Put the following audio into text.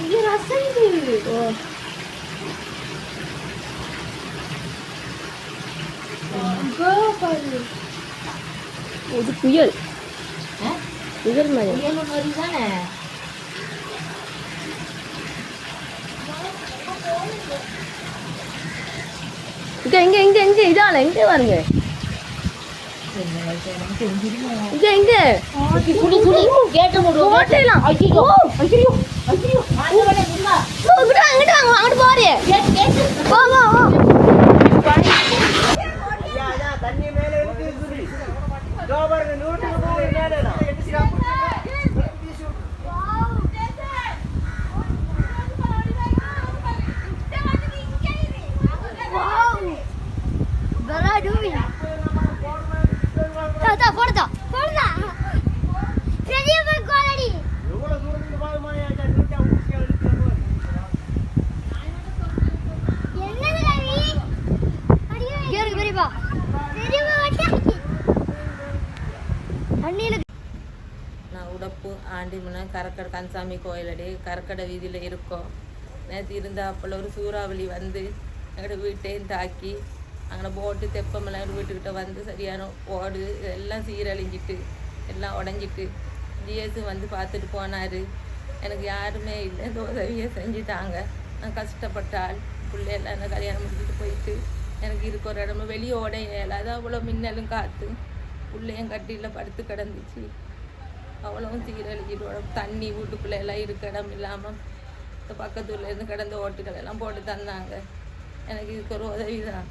இங்கே ரசந்து ஓ இது புயல் புயல் மாதிரி புயல் மாதிரி தானே இங்க இங்க இங்க இங்க இதால இங்க பாருங்க. இங்க இங்க துணி துணி கேட்ட போடுவோம் ஓட்டலாம் ஐயோ ஐயோ ஐயோ ஆண்டவனே முருகா ஓ இங்கிட்ட வாங்க, இங்கிட்ட வாங்க அங்கிட்டு போறே கேட்டு கேட்டு வா வா வா தண்ணி நான் உடப்பு ஆண்டிமனை கரக்கடை கன்சாமி கோயிலடி கரக்கடை வீதியில் இருக்கோம். நேற்று இருந்தா அப்போல ஒரு சூறாவளி வந்து எங்களோட வீட்டையும் தாக்கி அங்கே போட்டு தெப்பமெல்லாம் எங்கள் வீட்டுக்கிட்ட வந்து சரியான ஓடு எல்லாம் சீரழிஞ்சிட்டு எல்லாம் உடஞ்சிட்டு ஜிஎஸ் வந்து பார்த்துட்டு போனார். எனக்கு யாருமே இல்லை இந்த உதவியை செஞ்சுட்டாங்க. நான் கஷ்டப்பட்டால் பிள்ளையெல்லாம் என்ன கல்யாணம் முடிச்சுட்டு போயிட்டு எனக்கு இருக்கிற இடமும் இடமா வெளியே ஓட இயலாது அவ்வளோ மின்னலும் காற்று பிள்ளையும் கட்டியில் படுத்து கிடந்துச்சு. அவ்வளவும் சீரழிஞ்சிட்டு தண்ணி வீட்டுக்குள்ளே எல்லாம் இருக்க இடம் இல்லாமல் இந்த பக்கத்துல இருந்து கிடந்த ஓட்டுகள் எல்லாம் போட்டு தந்தாங்க. எனக்கு இதுக்கு ஒரு உதவி தான்